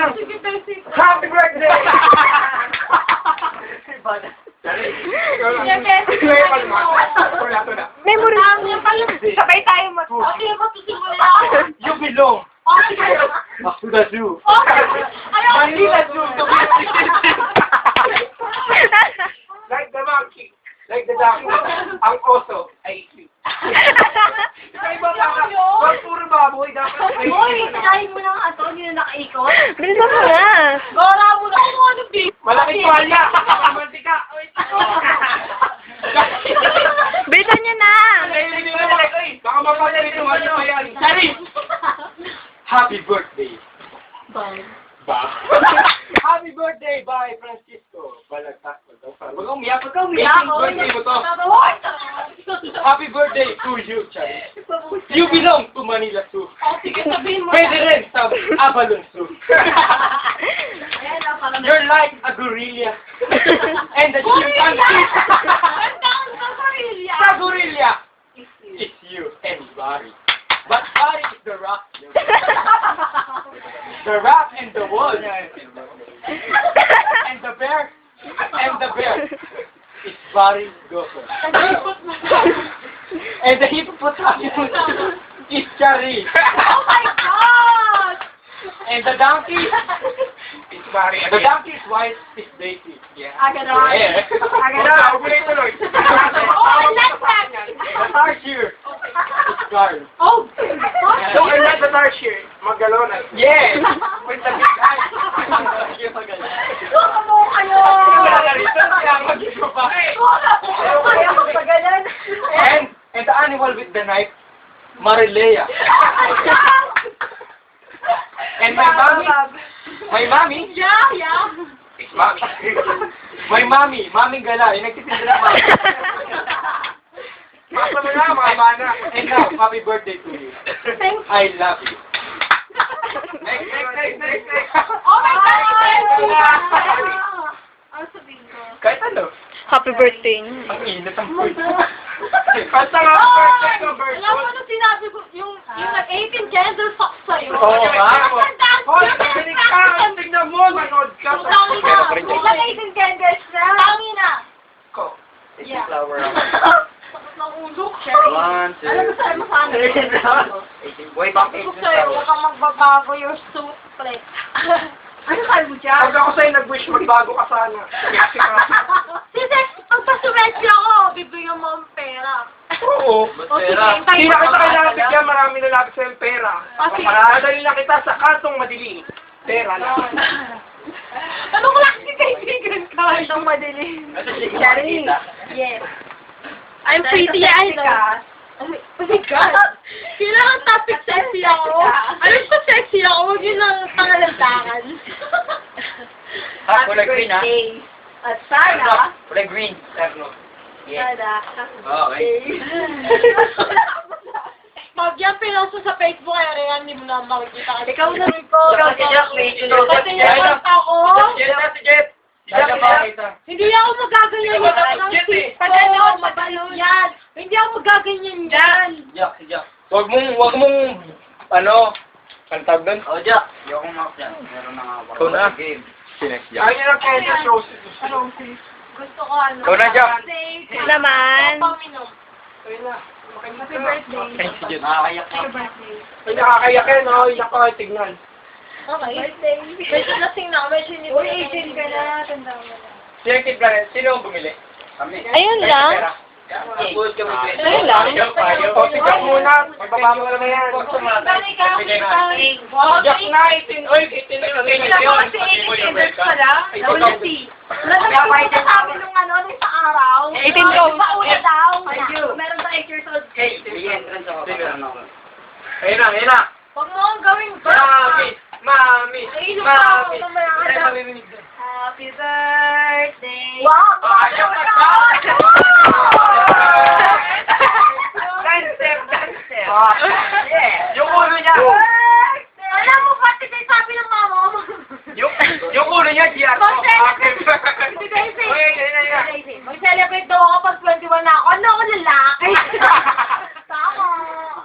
lang. Happy birthday! To na. Memory. Sabay tayo mag... Okay, magsisimula. You belong Okay. to the zoo. Okay. Ayaw. Manila Zoo to be Happy birthday. Bye. Ba? Happy birthday, bye, Francisco. Balagtas mo daw. Huwag kang umiyak. Huwag kang umiyak. birthday mo to. Happy birthday to you, Charlie. You belong to Manila Zoo. Oh, sige, sabihin mo. Pwede rin sa Avalon Zoo. You're like a gorilla. And the chimpanzee. Ang taon sa gorilla. Sa gorilla. It's you and Barry. But Barry is the rock. The rock and the wood. And the bear. And the bear. It's Barry Gopher. And the hippopotamus is Charlie. Oh my God! And the donkey is Barry. The donkey is white is Daisy. Yeah. Ah, ganon. Yeah. Ah, ganon. Tuloy, tuloy. Oh, let's back. The tarsier Carl. Oh, So, I'm not the tarsier. Magalonan. Yeah. With the big eyes. Suka mo kayo! Wala rito, kaya mag-iba. Suka mo kayo sa ganun. And, and the animal with the knife, Marilea. And my mommy, my mommy, Yeah, yeah. is mommy. My mommy, mommy gala, yung nagtitinda ng mommy. Mama mo na, mama na. And now, happy birthday to you. Thanks. I love you. Next, next, next, next, next. Oh my God! Ano sabihin ko? Kahit ano. Happy birthday. Ang init ang food. Basta nga, birthday ko, birthday. Alam mo na sinabi ko, yung, yung nag-18 gender fuck sa'yo. Oo nga. Ang Hoy, dance- kinig ka. Tignan mo, manood ka. Ang tangi na. Yung nag-18 genders na. Tangi na. Ko. Yeah. Flower. One, two. Alam mo sa'yo mo sana. Way back Sabi ko sa'yo, huwag kang magbabago your suit, flex. Ano sabi mo dyan? Pag ako sa'yo nag-wish, magbago ka sana. Kasi, pagpasumesyo ako, bibigyan mo ang pera. Oo. O sige, Hindi na kita kailangan bigyan, marami nalapit sa'yo yung pera. Sige. Madali na kita sa kantong madilim. Pera lang. Ano klase kaibigan ka? Itong madilim. Cherry. Yes. I'm pretty, I know. Oh my God. Kailangan topic sexy ako. Ano pa sexy ako? Huwag yun ang pangalantakan. Ah, kulay green, ah. birthday. At sana, Kulay green. Terno. sana, Okay. Pag yan pinost sa Facebook, ay yan, hindi mo na makikita. Ikaw na rin ko. Ikaw Jack, may ino. Kasi yung ko. Jet na si Jet. Jet na kita. Hindi ako magaganyan Ikaw yan. na, Jet eh. Pag ano, mabalo yan. Hindi ako magaganyan yan. Jack, si Jack. Huwag mong, huwag mong, ano, ang tawag doon? Oh, Jack. Hindi ako mark yan. Meron na nga ako. Ikaw na. Game. Sinex Jack. Ay, yun ang kaya shows. Ano, gusto ko ano. Ikaw na, Jack. Birthday. Naman. Paminom. Happy birthday. Ay, si Jet. Nakakayak Happy na. birthday. Ay, nakakayak yan, no? Iyak ka, tignan. Okay. Birthday. Medyo lasing na. Medyo hindi Uy, 18 ka na. Tanda mo na. Sino yung kid Sino ang bumili? Kami. Ayun lang. Ayun lang. Tignan muna. Magbaba mo na yan. Balik ka. Na. Wow, Jack na, 18. Oy, 18 na. Wala mo kasi 18 years pala. Nawala si. Wala na sabi nung ano, nung sa araw. 18 go. Paula daw. Thank you. Meron sa 8 years old. Ako. Sige. Ayun na, ayun na. Huwag mo akong gawing Mami! Mami! Mami! ka Ay, daw. doon. Happy birthday. Wow! Ayaw ka ka! Yung ulo niya. Alam mo, pati kay sabi ng mama mo. Yung, yung ulo niya, Gia. Mag-celebrate. Mag-celebrate daw ako pag 21 na ako. Ano ako lalaki? Tama.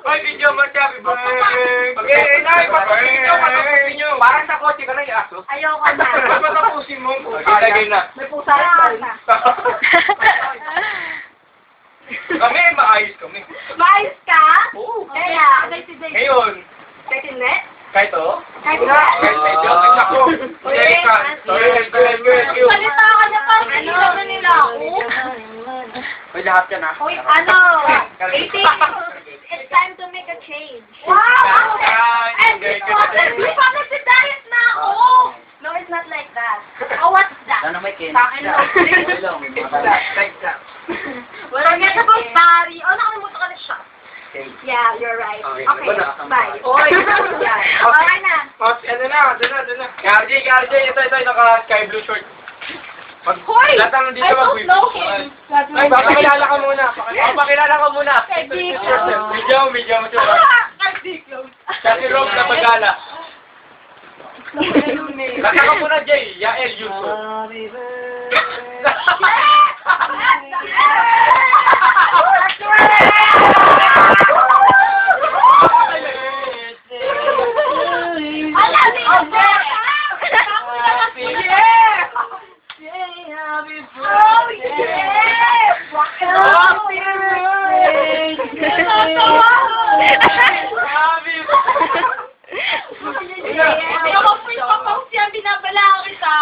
Uy, video mo siya. Okay, inay, patapusin nyo, patapusin nyo. Parang sa kotse ka na yung aso. Ayoko na. Patapusin mo. Ilagay na. May pusa rin. Kami, maayos kami. Mais ka? Oo. Kaya. Ngayon, Kahit hindi? kahit to, Kahit Wala. Kahit medyo, kahit ako. Sorry, ka. Sorry, sorry, sorry. Salita ka na pa. Ano na nila ako? May lahat yan ah. Uy, ano? 18. It's time to make a change. Wow! And this one is diet na ako. No, it's not like that. Oh, what's kin. Sa akin lang. Like that. Forget about Barry. Oh, nakalimutan ka na siya. Yeah, you're right. Okay, Okay, bye. Oy! Yeah. Okay na. Oh, ano na, ano na, ano na. RJ, RJ, ito, ito, naka sky blue short. Mag, Hoy! lahat ng nandito I don't mag-whip. know him. Ay, pakilala ka muna. Pakilala, ka muna. Medyo, medyo, medyo. Siya si Rob na pagala. Kanta ka muna, Jay. Yael Yusuf.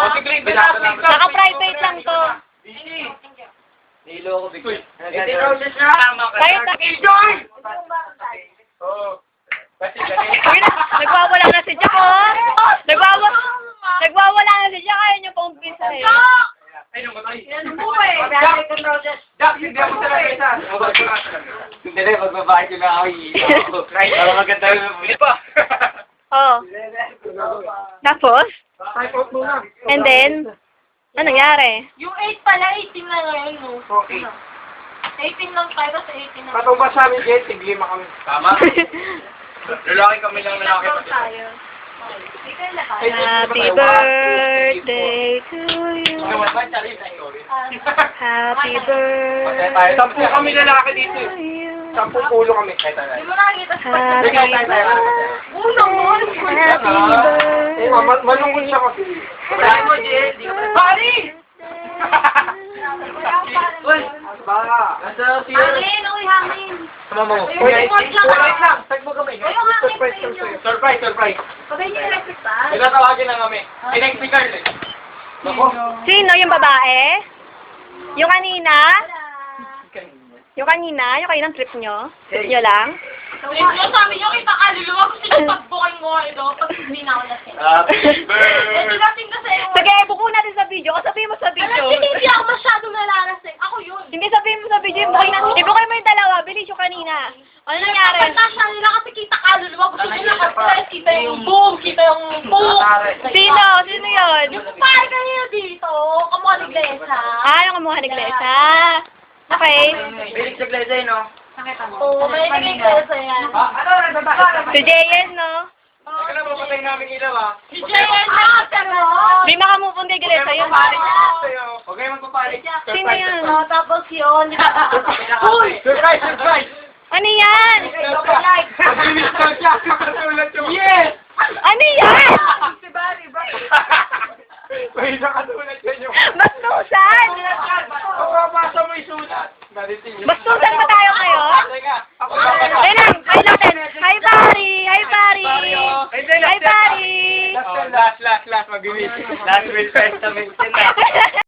O, si Glenn, binabalik ka. Naka-private lang to. Nilo ko bigla. Roses na. Kayo ta- Joy! Oo. Kasi ganito. Nagwawala na si Jack, oh. Nagwawala, nagwawala na si Jack. Ayaw niyo pa umpisa eh. Ay, namatay. Yan po eh. Dahil kang roses. Jack, hindi ako sa isa. Hindi na, magbabayad ko na ako iiyaw. Right. Para maganda yung Hindi pa. Oh. Tapos? Type out muna. And then? Ano nangyari? Yung 8 pala, 18 na ngayon. no? Okay. 18 lang tayo, tapos 18 na. Patong ba sa amin, Jet? Tiglima kami. Tama? Lalaki kami lang lalaki. Ilan tayo? Happy birthday to you. Happy birthday Sampu kami lalaki dito. to eh. you. Sampung ulo kami. Hindi mo nakakita sa birthday. Uno mo. Happy Eh, birthday. malungkot siya kasi. Wala mo, Jen. Pari! Uy! Baka. Nasa siya. Hangin, uy, hangin. Sama mo. Uy, report lang. Wait lang. Tag mo kami. Uy, yung hangin Surprise sa kami inyo. sa'yo. Surprise, surprise. Pagay niyo electric fan. Pinatawagin na kami. Si Carl eh. Nako. Sino yung babae? Yung kanina? Yung kanina? Yung kayo ng trip nyo? Trip nyo lang? Niyo, sabi niyo, kita kaluluwa ko sila pagbukin mo ito pag hindi na ako lasing. Happy Eh, birthday. kasi yung... Sige, buko natin sa video. O sabihin mo sa Alam video. niyo, hindi ako masyadong nalalasing. Ako yun. Hindi sabihin mo sa video. Ibukay na. Ibukay mo yung dalawa. Bilis yung kanina. Ano nangyari? Pantasya nila kasi kita kaluluwa. Ko na kasi kita yung boom, kita yung boom. Sino? Sino yun? Yung pare kanina dito, kamukha ni Glesa. Ah, yung kamukha ni Glesa. Okay. Bilig sa glesa yun, no? Oo, may naging Glesa yan. Ah, ano? Si JN, no? Kaya lang mapatay namin ilaw ah. Si Jayan na, pero... Di makamupon kay Glesa yun. Huwag kayo magpapalik. Sino yan? Oh, tapos yun. Uy! Surprise, surprise! Ano yan? Yes! Ano yan? Si Barry, Barry. May nakasulat yan yung... Bastusan! Pagpapasa mo yung sulat. Nariting yun. Bastusan ba tayo ngayon? Teka, ako Ayun lang. Hi natin. Hi, Pari. Hi, Pari. Hindi, Hi, Pari. Last, last, last, last, mag-wish. Last will testament.